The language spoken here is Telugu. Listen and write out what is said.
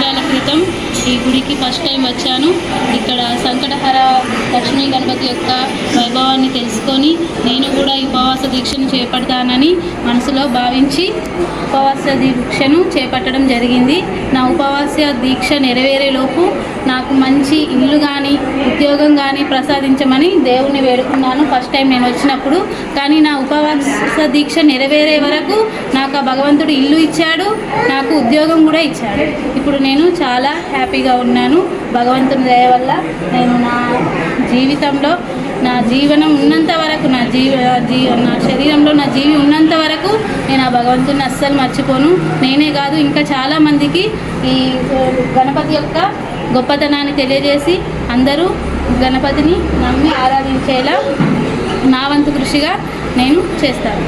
సంవత్సరాల క్రితం ఈ గుడికి ఫస్ట్ టైం వచ్చాను. ఇక్కడ సంకటహర లక్ష్మీ గణపతి యొక్క వైభవ ఉపవాస దీక్షను చేపడతానని మనసులో భావించి ఉపవాస దీక్షను చేపట్టడం జరిగింది. నా ఉపవాస దీక్ష నెరవేరేలోపు నాకు మంచి ఇల్లు కానీ ఉద్యోగం కానీ ప్రసాదించమని దేవుణ్ణి వేడుకున్నాను ఫస్ట్ టైం నేను వచ్చినప్పుడు. కానీ నా ఉపవాస దీక్ష నెరవేరే వరకు నాకు ఆ భగవంతుడు ఇల్లు ఇచ్చాడు నాకు ఉద్యోగం కూడా ఇచ్చాడు. ఇప్పుడు నేను చాలా హ్యాపీగా ఉన్నాను. భగవంతుని దయ వల్ల నేను నా జీవితంలో నా జీవనం ఉన్నంత వరకు నా జీవ జీ నా శరీరంలో నా జీవి ఉన్నంత వరకు నేను ఆ భగవంతుని అస్సలు మర్చిపోను. నేనే కాదు ఇంకా చాలామందికి ఈ గణపతి యొక్క గొప్పతనాన్ని తెలియజేసి అందరూ గణపతిని నమ్మి ఆరాధించేలా నా వంతు కృషిగా నేను చేస్తాను.